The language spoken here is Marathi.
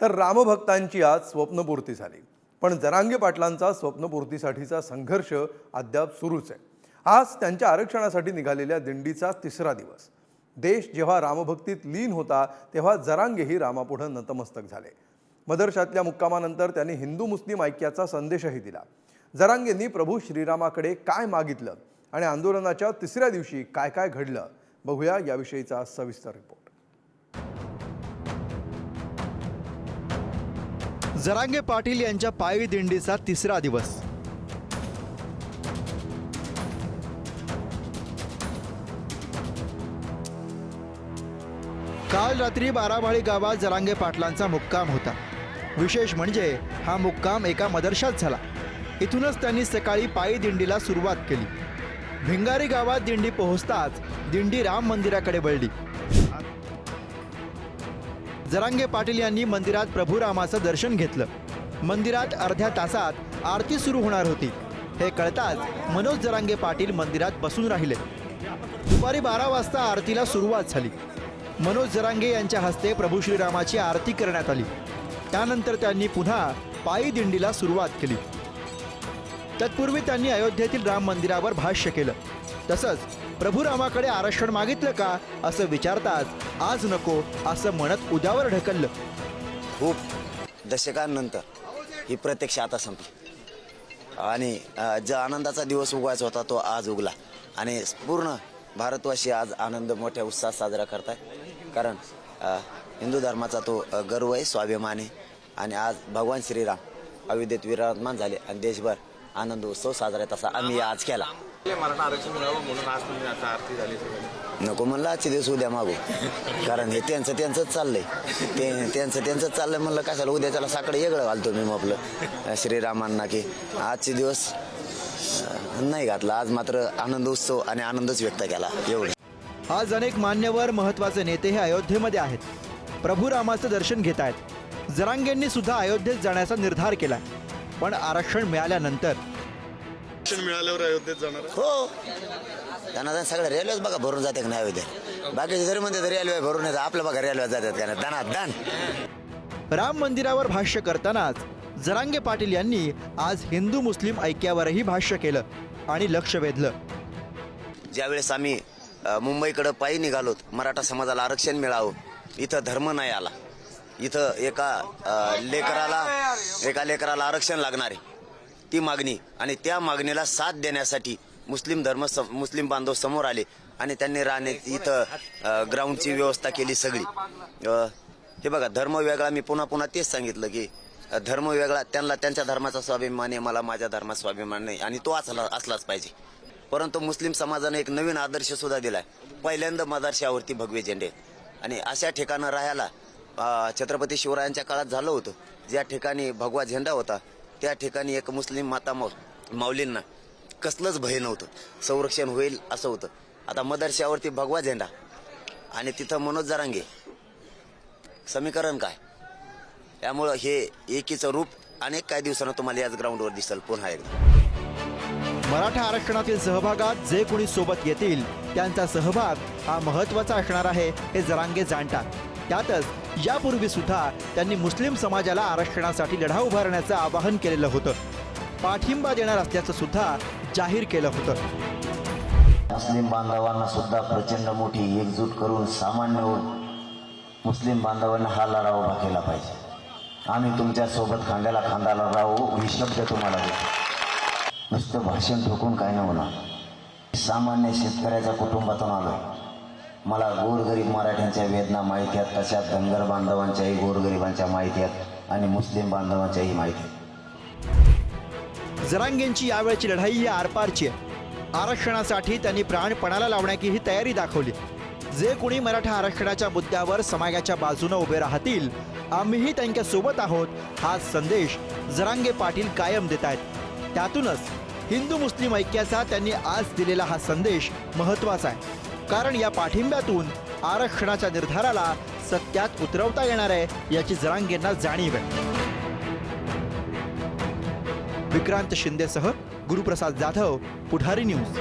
तर रामभक्तांची आज स्वप्नपूर्ती झाली. पण जरांगे पाटलांचा स्वप्नपूर्तीसाठीचा संघर्ष अद्याप सुरूच आहे. आज त्यांच्या आरक्षणासाठी निघालेल्या दिंडीचा तिसरा दिवस. देश जेव्हा रामभक्तीत लीन होता तेव्हा जरांगेही रामापुढं नतमस्तक झाले. मदरशातल्या मुक्कामानंतर त्यांनी हिंदू मुस्लिम ऐक्याचा संदेशही दिला. जरांगेंनी प्रभू श्रीरामाकडे काय मागितलं आणि आंदोलनाच्या तिसऱ्या दिवशी काय काय घडलं बघूया याविषयीचा सविस्तर रिपोर्ट जरांगे पाटील यांच्या पायी दिंडीचा तिसरा दिवस. काल रात्री बाराभाळी गावात जरांगे पाटलांचा मुक्काम होता. विशेष म्हणजे हा मुक्काम एका मदरशात झाला. इथूनच त्यांनी सकाळी पायी दिंडीला सुरुवात केली. भिंगारी गावात दिंडी पोहोचताच दिंडी राम मंदिराकडे वळली. जरांगे पाटील यांनी मंदिरात प्रभुरामाचं दर्शन घेतलं. मंदिरात अर्ध्या तासात आरती सुरू होणार होती. हे कळताच मनोज जरांगे पाटील मंदिरात बसून राहिले. दुपारी बारा वाजता आरतीला सुरुवात झाली. मनोज जरांगे यांच्या हस्ते प्रभू श्रीरामाची आरती करण्यात आली. त्यानंतर त्यांनी पुन्हा पायी दिंडीला सुरुवात केली. तत्पूर्वी त्यांनी अयोध्येतील राम मंदिरावर भाष्य केलं. तसंच प्रभू रामाकडे आरक्षण मागितलं का असं विचारताच आज नको असं म्हणत उद्यावर ढकललं. खूप दशकांनंतर ही प्रत्यक्ष आता संपली. आणि जो आनंदाचा दिवस उगवायचा होता तो आज उगला. आणि पूर्ण भारतवासी आज आनंद मोठ्या उत्साहात साजरा करताय. कारण हिंदू धर्माचा तो गर्व आहे स्वाभिमान आहे. आणि आज भगवान श्रीराम अविद्येत विराजमान झाले आणि देशभर आनंद उत्सव साजरा आहे तसा आम्ही आज केला. मराठा आरक्षण मिळावं म्हणून आज तुम्ही आता आरती झाली सगळी. नको म्हणलं आजचे दिवस उद्या मागू. कारण हे त्यांचं त्यांचंच चाललंय. ते त्यांचं त्यांचंच चाललंय म्हणलं कशाला उद्याच्याला साकडे वेगळं घालतो मी मग आपलं. श्रीरामांना की आजचे दिवस अं, नाही घातला. आज मात्र आनंद उत्सव आणि आनंदच व्यक्त केला. एवढं. आज अनेक मान्यवर महत्त्वाचे नेते हे अयोध्येमध्ये आहेत. प्रभू रामाचं दर्शन घेत आहेत जरांगेंनी सुद्धा अयोध्येत जाण्याचा निर्धार केलाय. पण आरक्षण मिळाल्यानंतर आरक्षण मिळाल्यावर अयोध्येत जाणार आहे? हो. त्यांना तर सगळ्या रेल्वेच बघा भरून जाते का नाही उद्या बाकीचे जरी म्हणते रेल्वे भरून येतात आपल्या बघा रेल्वे जातात का नाही. दणात दान राम मंदिरावर भाष्य करतानाच जरांगे पाटील यांनी आज हिंदू मुस्लिम ऐक्यावरही भाष्य केलं आणि लक्ष वेधलं. ज्यावेळेस आम्ही अ, मुंबईकडं पायी निघालोत मराठा समाजाला आरक्षण मिळावं इथं धर्म नाही आला. इथं एका अ, लेकराला एका लेकराला आरक्षण लागणार आहे. ती मागणी आणि त्या मागणीला साथ देण्यासाठी मुस्लिम धर्म स- मुस्लिम बांधव समोर आले आणि त्यांनी राहणे इथं ग्राउंडची व्यवस्था केली सगळी. हे बघा धर्म वेगळा मी पुन्हा पुन्हा तेच सांगितलं की धर्म वेगळा त्यांना त्यांच्या धर्माचा स्वाभिमान आहे मला माझ्या धर्माचा स्वाभिमान नाही आणि तो असला असलाच पाहिजे. परंतु मुस्लिम समाजाने एक नवीन आदर्श सुद्धा दिलाय. पहिल्यांदा मदारशावरती भगवे झेंडे. आणि अशा ठिकाणं राहायला छत्रपती शिवरायांच्या काळात झालं होतं. ज्या ठिकाणी भगवा झेंडा होता त्या ठिकाणी एक मुस्लिम माता माऊ माऊलींना कसलंच भय नव्हतं. संरक्षण होईल असं होतं. आता मदरशावरती भगवा झेंडा आणि तिथं मनोज जरांगे. समीकरण काय? त्यामुळं हे एकीचं रूप अनेक काही दिवसानं तुम्हाला याच ग्राउंडवर दिसेल. पुन्हा एकदा. मराठा आरक्षणातील सहभागात जे कोणी सोबत येतील त्यांचा सहभाग हा महत्त्वाचा असणार आहे हे जरांगे जाणतात. त्यातच यापूर्वी सुद्धा त्यांनी मुस्लिम समाजाला आरक्षणासाठी लढा उभारण्याचं आवाहन केलेलं होतं. पाठिंबा देणार असल्याचं सुद्धा जाहीर केलं होतं. मुस्लिम बांधवांना सुद्धा प्रचंड मोठी एकजूट करून सामान्य मुस्लिम बांधवांना हा लढा उभा केला पाहिजे. आम्ही तुमच्यासोबत खांद्याला खांद्याला राहू ही शब्द तुम्हाला देतो. नुसतं भाषण ठोकून काय नव्हणार होणार. सामान्य शेतकऱ्याच्या कुटुंबातून आलो मला गोरगरीब मराठ्यांच्या वेदना माहिती आहेत तशा धनगर बांधवांच्याही गोरगरिबांच्या माहिती आहेत आणि मुस्लिम बांधवांच्याही माहिती आहेत. जरांगेंची यावेळची लढाई ही आरपारची आहे. आरक्षणासाठी त्यांनी प्राणपणाला लावण्याची ही तयारी दाखवली. जे कोणी मराठा आरक्षणाच्या मुद्द्यावर समाजाच्या बाजूने उभे राहतील आम्हीही त्यांच्यासोबत आहोत हा संदेश जरांगे पाटील कायम देत आहेत. त्यातूनच हिंदू मुस्लिम ऐक्याचा त्यांनी आज दिलेला हा संदेश महत्त्वाचा आहे. कारण या पाठिंब्यातून आरक्षणाच्या निर्धाराला सत्यात उतरवता येणार आहे याची जरांगेंना जाणीव आहे. विक्रांत शिंदेसह गुरुप्रसाद जाधव पुढारी न्यूज.